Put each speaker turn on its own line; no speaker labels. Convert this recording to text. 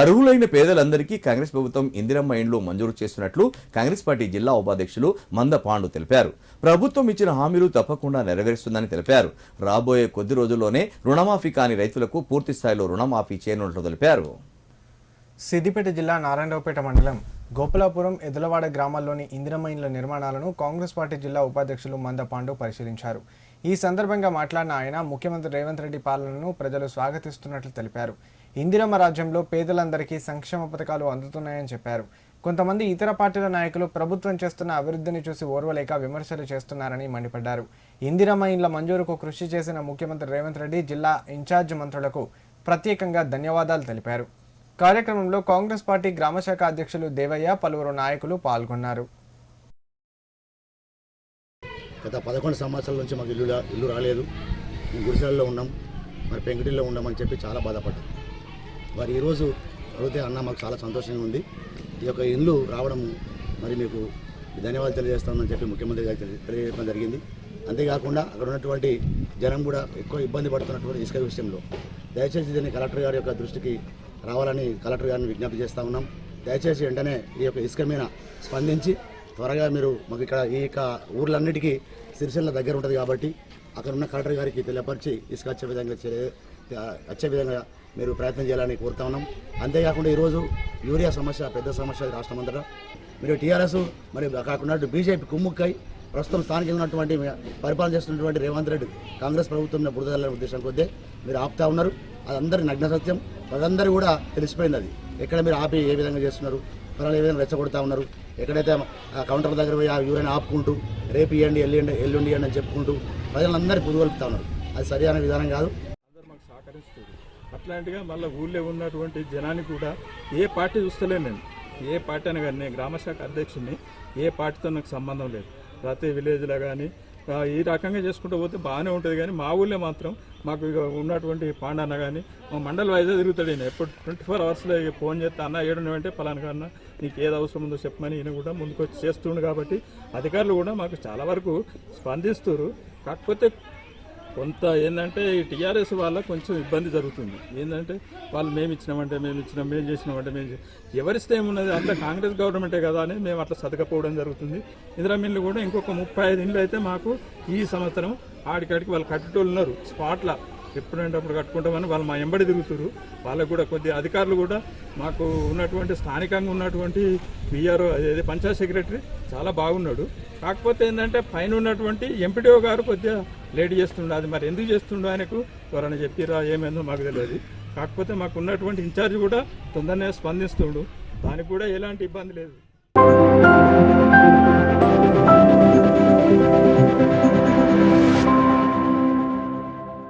అర్హులైన పేదలందరికీ కాంగ్రెస్ ప్రభుత్వం ఇందిరమ్మ ఇండ్లు మంజూరు చేస్తున్నట్లు కాంగ్రెస్ పార్టీ జిల్లా ఉపాధ్యక్షులు మంద పాండు తెలిపారు. ప్రభుత్వం ఇచ్చిన హామీలు తప్పకుండా నెరవేరుస్తుందని తెలిపారు. రాబోయే కొద్ది రోజుల్లోనే రుణమాఫీ కాని రైతులకు పూర్తి స్థాయిలో రుణమాఫీ చేయనున్నట్లు తెలిపారు.
సిద్దిపేట జిల్లా నారాయణరావుపేట మండలం గోపలాపురం ఎదులవాడ గ్రామాల్లోని ఇందిరమ్మ ఇండ్ల నిర్మాణాలను కాంగ్రెస్ పార్టీ జిల్లా ఉపాధ్యక్షులు మంద పాండు పరిశీలించారు. ఈ సందర్భంగా మాట్లాడిన ఆయన ముఖ్యమంత్రి రేవంత్ రెడ్డి పాలనను ప్రజలు స్వాగతిస్తున్నట్లు తెలిపారు. ఇందిరమ్మ రాజ్యంలో పేదలందరికీ సంక్షేమ పథకాలు అందుతున్నాయని చెప్పారు. కొంతమంది ఇతర పార్టీల నాయకులు ప్రభుత్వం చేస్తున్న అభివృద్ధిని చూసి ఓర్వలేక విమర్శలు చేస్తున్నారని మండిపడ్డారు. ఇందిరమ్మ ఇండ్ల మంజూరుకు కృషి చేసిన ముఖ్యమంత్రి రేవంత్ రెడ్డి జిల్లా ఇన్ఛార్జ్ మంత్రులకు ప్రత్యేకంగా ధన్యవాదాలు తెలిపారు. కార్యక్రమంలో కాంగ్రెస్ పార్టీ గ్రామశాఖ అధ్యక్షులు దేవయ్య పలువురు నాయకులు పాల్గొన్నారు.
గత పదకొండు సంవత్సరాల నుంచి మాకు ఇల్లు ఇల్లు రాలేదు. గుడిసెల్లో ఉన్నాం. మరి పెంకుటిల్లో ఉన్నామని చెప్పి చాలా బాధపడ్డాం. మరి ఈరోజు అడిగితే అన్న మాకు చాలా సంతోషంగా ఉంది. ఈ యొక్క ఇండ్లు రావడం మరి మీకు ధన్యవాదాలు తెలియజేస్తామని చెప్పి ముఖ్యమంత్రి గారు తెలియజేయడం జరిగింది. అంతేకాకుండా అక్కడ ఉన్నటువంటి జనం కూడా ఎక్కువ ఇబ్బంది పడుతున్నటువంటి ఇసుక విషయంలో దయచేసి దీన్ని కలెక్టర్ గారి యొక్క దృష్టికి రావాలని కలెక్టర్ గారిని విజ్ఞప్తి చేస్తూ ఉన్నాం. దయచేసి వెంటనే ఈ యొక్క ఇసుక మీద స్పందించి త్వరగా మీరు మాకు ఇక్కడ ఈ యొక్క ఊర్లన్నిటికీ సిరిసిల్ల దగ్గర ఉంటుంది కాబట్టి అక్కడ ఉన్న కలెక్టర్ గారికి తెలియపరిచి ఇసుక వచ్చే విధంగా చే- వచ్చే విధంగా మీరు ప్రయత్నం చేయాలని కోరుతా ఉన్నాం. అంతేకాకుండా ఈరోజు యూరియా సమస్య పెద్ద సమస్య రాష్ట్రం అంతటా. మీరు టీఆర్ఎస్ మరి కాకుండా బీజేపీ కుమ్ముక్కై ప్రస్తుతం స్థానికంగా ఉన్నటువంటి పరిపాలన చేస్తున్నటువంటి రేవంత్ రెడ్డి కాంగ్రెస్ ప్రభుత్వం బురదల ఉద్దేశం కొద్దే మీరు ఆపుతా ఉన్నారు. అది అందరి నగ్న సత్యం. ప్రజలందరూ కూడా తెలిసిపోయింది అది. ఎక్కడ మీరు ఆపి ఏ విధంగా చేస్తున్నారు? ప్రజలు ఏ విధంగా రెచ్చగొడతా ఉన్నారు? ఎక్కడైతే ఆ కౌంటర్ దగ్గర పోయి ఆ యూరియన్ ఆపుకుంటూ రేపు ఇవ్వండి ఎల్లుండి ఎల్లుండి అని చెప్పుకుంటూ ప్రజలందరూ పురుగొల్పుతా ఉన్నారు. అది సరైన విధానం కాదు.
మాకు సహకరిస్తుంది అట్లాంటిగా మళ్ళీ ఊళ్ళో ఉన్నటువంటి జనాన్ని కూడా ఏ పార్టీ చూస్తలేను నేను. ఏ పార్టీ అని కానీ నేను గ్రామశాఖ అధ్యక్షుడిని. ఏ పార్టీతో నాకు సంబంధం లేదు. ప్రతి విలేజ్లో కానీ ఈ రకంగా చేసుకుంటూ పోతే బాగానే ఉంటుంది కానీ మా ఊళ్ళో మాత్రం మాకు ఇక ఉన్నటువంటి పాండన్న కానీ మా మండల వైజాగ్ తిరుగుతాడు ఈయన. ఎప్పుడు ట్వంటీ ఫోర్ అవర్స్లో ఫోన్ చేస్తే అన్న ఏడున్నావంటే పలానా కన్నా నీకు ఏది అవసరం ఉందో చెప్పమని ఈయన కూడా ముందుకు వచ్చి చేస్తుండు కాబట్టి అధికారులు కూడా మాకు చాలా వరకు స్పందిస్తారు కాకపోతే కొంత ఏంటంటే ఈ టీఆర్ఎస్ వాళ్ళ కొంచెం ఇబ్బంది జరుగుతుంది. ఏంటంటే వాళ్ళు మేము ఇచ్చినామంటే మేము ఇచ్చినాం మేము చేసినామంటే మేము ఎవరిస్తే ఏమున్నది అంతా కాంగ్రెస్ గవర్నమెంటే కదా అని మేము అట్లా సతకపోవడం జరుగుతుంది. ఇందిరామిల్లు కూడా ఇంకొక ముప్పై ఐదు ఇండ్లు అయితే మాకు ఈ సంవత్సరం ఆడికాడికి వాళ్ళు కట్టేటోళ్ళు ఉన్నారు. స్పాట్ల ఎప్పుడంటే అప్పుడు కట్టుకుంటామని వాళ్ళు మా ఎంబడి తిరుగుతారు వాళ్ళకు కూడా కొద్ది అధికారులు కూడా మాకు ఉన్నటువంటి స్థానికంగా ఉన్నటువంటి బీఆర్ఓ అదే పంచాయత్ సెక్రటరీ చాలా బాగున్నాడు. కాకపోతే ఏంటంటే పైన ఉన్నటువంటి ఎంపీడీఓ గారు కొద్దిగా లేట్ చేస్తుండే. అది మరి ఎందుకు చేస్తుండో ఆయనకు? ఎవరైనా చెప్పిరా ఏమైందో మాకు తెలియదు. కాకపోతే మాకు ఉన్నటువంటి ఇన్ఛార్జ్ కూడా తొందరనే స్పందిస్తుండు. దానికి కూడా ఎలాంటి ఇబ్బంది లేదు.